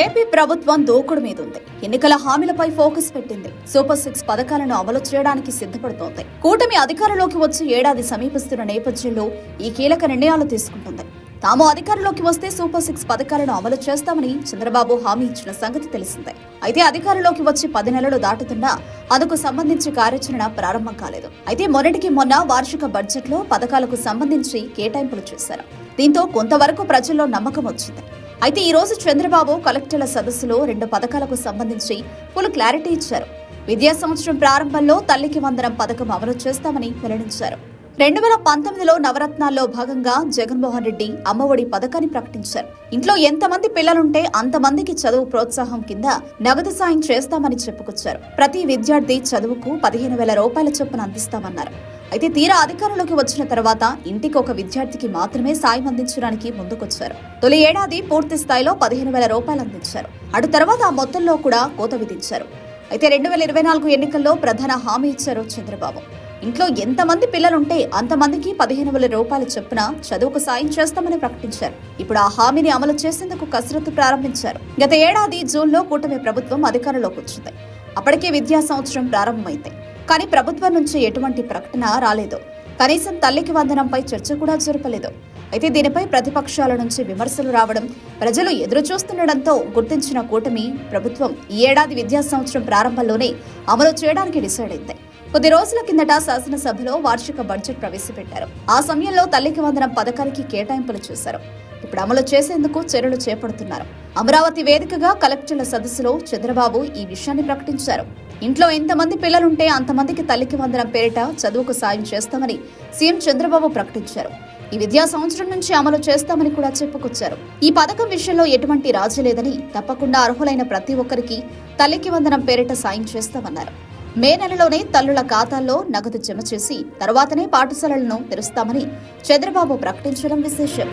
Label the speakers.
Speaker 1: AP ప్రభుత్వం దూకుడు మీద ఉంది. ఎన్నికల హామీలపై ఫోకస్ పెట్టింది. సూపర్ సిక్స్ పథకాలను అమలు చేయడానికి సిద్ధపడుతోంది. కూటమి అధికారంలోకి వచ్చి ఏడాది సమీపిస్తున్న నేపథ్యంలో ఈ కీలక నిర్ణయాలు తీసుకుంటుంది. తాము అధికారంలోకి వస్తే సూపర్ సిక్స్ పథకాలను అమలు చేస్తామని చంద్రబాబు హామీ ఇచ్చిన సంగతి తెలిసిందే. అయితే అధికారంలోకి వచ్చి పది నెలలు దాటుతున్నా అందుకు సంబంధించి కార్యాచరణ ప్రారంభం కాలేదు. అయితే మొన్నటికి మొన్న వార్షిక బడ్జెట్లో పథకాలకు సంబంధించి కేటాయింపులు చేశారు. దీంతో కొంతవరకు ప్రజల్లో నమ్మకం వచ్చింది. అయితే ఈ రోజు చంద్రబాబు కలెక్టర్ల సదస్సులో రెండు పథకాలకు సంబంధించి ఫుల్ క్లారిటీ ఇచ్చారు. విద్యా సంవత్సరం ప్రారంభంలో తల్లికి వందనం పథకం అమలు చేస్తామని వెల్లడించారు. రెండు వేల పంతొమ్మిదిలో నవరత్నాల్లో భాగంగా జగన్మోహన్ రెడ్డి అమ్మఒడి పథకాన్ని ప్రకటించారు. ఇంట్లో ఎంతమంది పిల్లలుంటే అంతమందికి చదువు ప్రోత్సాహం కింద నగదు సాయం చేస్తామని చెప్పుకొచ్చారు. ప్రతి విద్యార్థి చదువుకు పదిహేను వేల రూపాయల చొప్పున అందిస్తామన్నారు. అయితే తీరా అధికారంలోకి వచ్చిన తర్వాత ఇంటికి ఒక విద్యార్థికి మాత్రమే సాయం అందించడానికి ముందుకొచ్చారు. తొలి ఏడాది పూర్తి స్థాయిలో పదిహేను వేల రూపాయలు అందించారు. అటు తర్వాత ఆ మొత్తంలో కూడా కోత విధించారు. అయితే రెండు వేల ఇరవై నాలుగు ఎన్నికల్లో ప్రధాన హామీ ఇచ్చారు చంద్రబాబు. ఇంట్లో ఎంతమంది పిల్లలుంటే అంతమందికి పదిహేను వేల రూపాయల చొప్పున చదువుకు సాయం చేస్తామని ప్రకటించారు. ఇప్పుడు ఆ హామీని అమలు చేసేందుకు కసరత్తు ప్రారంభించారు. గత ఏడాది జూన్లో కూటమి ప్రభుత్వం అధికారంలోకి వచ్చింది. అప్పటికే విద్యా సంవత్సరం ప్రారంభమైంది. కానీ ప్రభుత్వం నుంచి ఎటువంటి ప్రకటన రాలేదు. కనీసం తల్లికి వందనంపై చర్చ కూడా జరపలేదు. అయితే దీనిపై ప్రతిపక్షాల నుంచి విమర్శలు రావడం ప్రజలు ఎదురు చూస్తుండటంతో గుర్తించిన కూటమి ప్రభుత్వం ఈ ఏడాది విద్యా సంవత్సరం ప్రారంభంలోనే అమలు చేయడానికి డిసైడ్ అయింది. కొద్ది రోజుల కిందట శాసనసభలో వార్షిక బడ్జెట్ ప్రవేశపెట్టారు. ఆ సమయంలో తల్లికి వందనం పథకానికి కేటాయింపులు చేశారు. ఇప్పుడు అమలు చేసేందుకు చర్యలు చేపడుతున్నారు. అమరావతి వేదికగా కలెక్టర్ల సదస్సులో చంద్రబాబు ఈ విషయాన్ని ప్రకటించారు. ఇంట్లో ఎంతమంది పిల్లలుంటే అంతమందికి తల్లికి వందనం పేరిట చదువుకు సాయం చేస్తామని సీఎం చంద్రబాబు ప్రకటించారు. ఈ విద్యా సంవత్సరం నుంచి అమలు చేస్తామని కూడా చెప్పుకొచ్చారు. ఈ పథకం విషయంలో ఎటువంటి రాజీ లేదని తప్పకుండా అర్హులైన ప్రతి ఒక్కరికి తల్లికి వందనం పేరిట సాయం చేస్తామన్నారు. మే నెలలోనే తల్లుల ఖాతాల్లో నగదు జమ చేసి తర్వాతనే పాఠశాలలను తెరుస్తామని చంద్రబాబు ప్రకటించడం విశేషం.